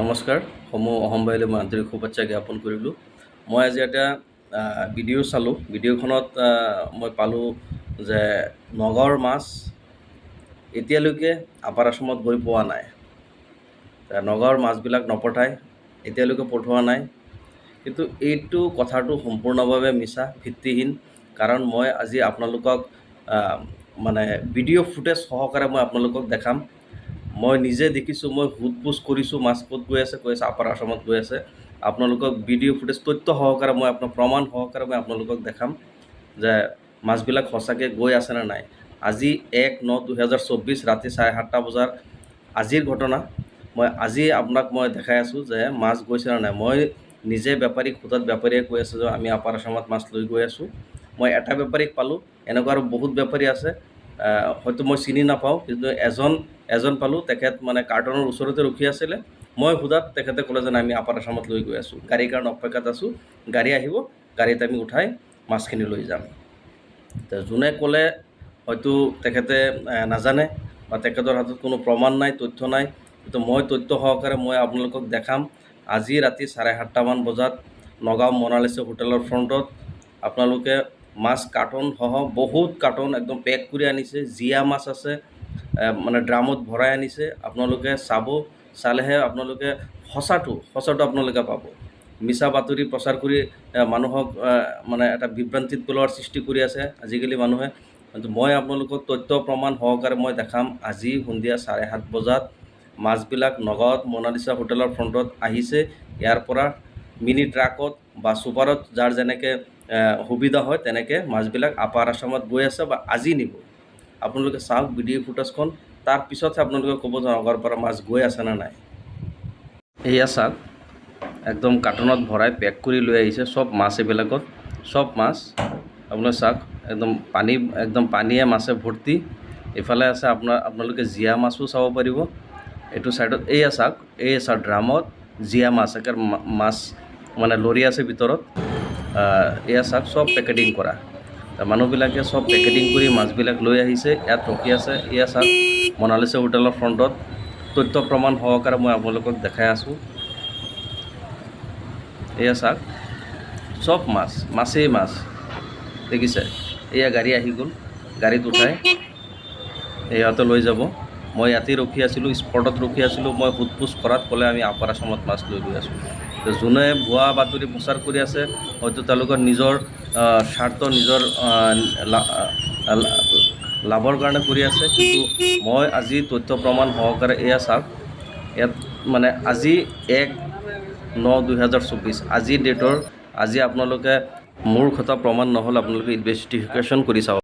নমস্কাৰ, সমূহ অসমবাহিলৈ মই আন্তৰিক শুভেচ্ছা জ্ঞাপন কৰিলোঁ। মই আজি এটা ভিডিঅ' চালোঁ। ভিডিঅ'খনত মই পালোঁ যে নগাঁৱৰ মাছ এতিয়ালৈকে আপাৰ আছামত গৈ পোৱা নাই। নগাঁৱৰ মাছবিলাক নপঠায় এতিয়ালৈকে পঠোৱা নাই। কিন্তু এইটো কথাটো সম্পূৰ্ণভাৱে মিছা, ভিত্তিহীন। কাৰণ মই আজি আপোনালোকক মানে ভিডিঅ' ফুটেজ সহকাৰে মই আপোনালোকক দেখাম। মই নিজে দেখিছোঁ, মই সোধ পোছ কৰিছোঁ মাছ ক'ত গৈ আছে, কৈ আছে, আপাৰ আছামত গৈ আছে। আপোনালোকক ভিডিঅ' ফুটেজ তথ্য সহকাৰে মই আপোনাক প্ৰমাণ সহকাৰে মই আপোনালোকক দেখাম যে মাছবিলাক সঁচাকৈ গৈ আছে নে নাই। আজি এক ন দুহেজাৰ চৌব্বিছ ৰাতি চাৰে সাতটা বজাৰ আজিৰ ঘটনা। মই আজি আপোনাক মই দেখাই আছোঁ যে মাছ গৈছে নে নাই। মই নিজে বেপাৰীক সোধাত বেপাৰীয়ে কৈ আছে যে আমি আপাৰ আছামত মাছ লৈ গৈ আছোঁ। মই এটা বেপাৰীক পালোঁ। এনেকুৱা আৰু বহুত বেপাৰী আছে। হয়তো মই চিনি নাপাওঁ কিন্তু এজন এজন পালোঁ। তেখেত মানে কাৰ্টনৰ ওচৰতে ৰখি আছিলে। মই সোধাত তেখেতে ক'লে যে নাই, আমি আপাৰ আছামত লৈ গৈ আছোঁ। গাড়ীৰ কাৰণে অপেক্ষাত আছোঁ। গাড়ী আহিব গাড়ীত আমি উঠাই মাছখিনি লৈ যাম। যোনে ক'লে হয়তো তেখেতে নাজানে বা তেখেতৰ হাতত কোনো প্ৰমাণ নাই তথ্য নাই। কিন্তু মই তথ্য সহকাৰে মই আপোনালোকক দেখাম। আজি ৰাতি চাৰে সাতটামান বজাত নগাঁও মনালিছে হোটেলৰ ফ্ৰণ্টত আপোনালোকে মাছ কাৰ্টনসহ বহুত কাৰ্টন একদম পেক কৰি আনিছে, জীয়া মাছ আছে মানে ড্ৰামত ভৰাই আনিছে, আপোনালোকে চাব, চালেহে আপোনালোকে সঁচাটো সঁচাটো আপোনালোকে পাব। মিছা বাতৰি প্ৰচাৰ কৰি মানুহক মানে এটা বিভ্ৰান্তিত পেলোৱাৰ সৃষ্টি কৰি আছে আজিকালি মানুহে। মই আপোনালোকক তথ্য প্ৰমাণ সহকাৰে মই দেখাম, আজি সন্ধিয়া চাৰে সাত বজাত মাছবিলাক নগাঁৱত মনালিচা হোটেলৰ ফ্ৰণ্টত আহিছে, ইয়াৰ পৰা মিনি ট্ৰাকত বা ছুপাৰত যাৰ যেনেকৈ সুবিধা হয়, তেনেকৈ মাছবিলাক আপাৰ আছামত গৈ আছে বা আজি নিব। আপোনালোকে চাওক ভিডিঅ' ফুটেজখন তাৰপিছতহে আপোনালোকে ক'ব যে নগাঁৱৰ পৰা মাছ গৈ আছে নে নাই। এয়া চাওক, একদম কাৰ্টনত ভৰাই পেক কৰি লৈ আহিছে চব মাছ এইবিলাকত। চব মাছ আপোনালোকে চাওক, একদম পানী, একদম পানীয়ে মাছে ভৰ্তি। এইফালে আছে আপোনাৰ, আপোনালোকে জীয়া মাছো চাব পাৰিব। এইটো ছাইডত এইয়া চাওক এই চাওক, ড্ৰামত জীয়া মাছ একে মাছ মানে লৰি আছে ভিতৰত এয়া চাওক চব পেকেটিং কৰা। মানুহবিলাকে চব পেকেটিং কৰি মাছবিলাক লৈ আহিছে, ইয়াত ৰখি আছে। এয়া চাওক মনালিচা হোটেলৰ ফ্ৰণ্টত। তথ্য প্ৰমাণ সহকাৰে মই আপোনালোকক দেখাই আছোঁ। এয়া চাওক চব মাছ, মাছেই মাছ। দেখিছে? এয়া গাড়ী আহি গ'ল, গাড়ীত উঠাই। সিহঁতে লৈ যাব। মই ইয়াতেই ৰখি আছিলোঁ, স্পটত ৰখি আছিলোঁ। মই সোধ পোছ কৰাত ক'লে আমি আপাৰ আছামত মাছ লৈ গৈ আছোঁ। যোনে ভুৱা বাতৰি প্ৰচাৰ কৰি আছে, হয়তো তেওঁলোকৰ নিজৰ স্বাৰ্থ নিজৰ লাভৰ কাৰণে কৰি আছে। কিন্তু মই আজি তথ্য প্ৰমাণ সহকাৰে এয়া চাওক ইয়াত মানে আজি এক ন দুহেজাৰ চৌব্বিছ আজি ডেটৰ, আজি আপোনালোকে মোৰ কথা প্ৰমাণ নহ'লে আপোনালোকে ইনভেষ্টিগেশ্যন কৰি চাব।